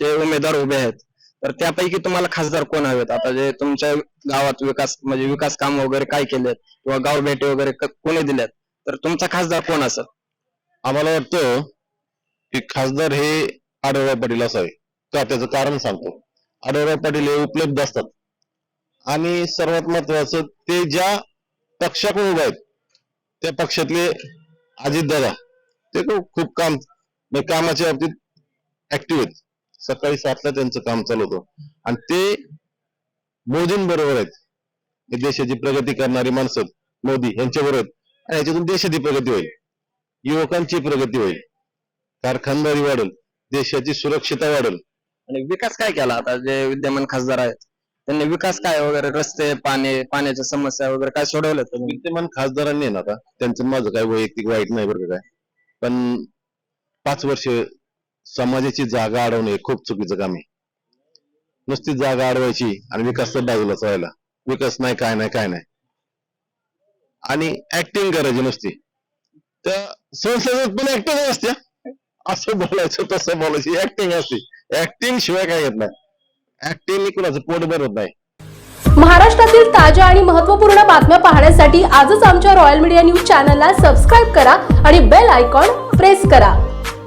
जे उमेदवार उभे आहेत तर त्यापैकी तुम्हाला खासदार कोण हवेत? आता जे तुमच्या गावात विकास म्हणजे विकास काम वगैरे काय केलेत किंवा गाव भेटी वगैरे क- कोणी दिल्यात तर तुमचा खासदार कोण असेल? आम्हाला वाटतं की खासदार हे आढळराव पाटील असावे. का त्याचं कारण सांगतो. आढळराव पाटील हे उपलब्ध असतात. आणि सर्वात महत्वाचं ते ज्या पक्षाकडून उभे आहेत त्या पक्षातले अजितदादा ते खूप खूप काम म्हणजे कामाच्या बाबतीत ऍक्टिव्ह आहेत. सकाळी सातला त्यांचं काम चालू होतं. आणि ते मोदींबरोबर आहेत. हे देशाची प्रगती करणारी माणसं मोदी यांच्या बरोबर आहेत. आणि याच्यातून देशाची प्रगती होईल. युवकांची प्रगती होईल. कारखानदारी वाढेल. देशाची सुरक्षितता वाढेल. आणि विकास काय केला आता? जे विद्यमान खासदार आहेत त्यांनी विकास काय वगैरे रस्ते पाणी पाण्याच्या समस्या वगैरे काय सोडवलं तुम्ही विद्यमान खासदारांनी ना आता त्यांचं माझं काय वैयक्तिक वाईट नाही बरं का काय. पण पाच वर्ष समाजाची जागा अडवणे खूप चुकीचं काम आहे. नुसती जागा अडवायची आणि विकास तर बाजूलाच व्हायला विकास नाही काय नाही काय नाही. आणि ऍक्टिंग करायची नुसती. त्या संसदेत पण ऍक्टिंग असते असं बोलायचं तसं बोलायची. ऍक्टिंग असते. ऍक्टिंग शिवाय काय येत नाही. ऍक्टिंग कुणाचं पोट भरत नाही. महाराष्ट्रातील ताज्या आणि महत्त्वपूर्ण बातम्या पाहण्यासाठी आजच आमच्या रॉयल मीडिया न्यूज चॅनलला सबस्क्राईब करा आणि बेल आयकॉन प्रेस करा.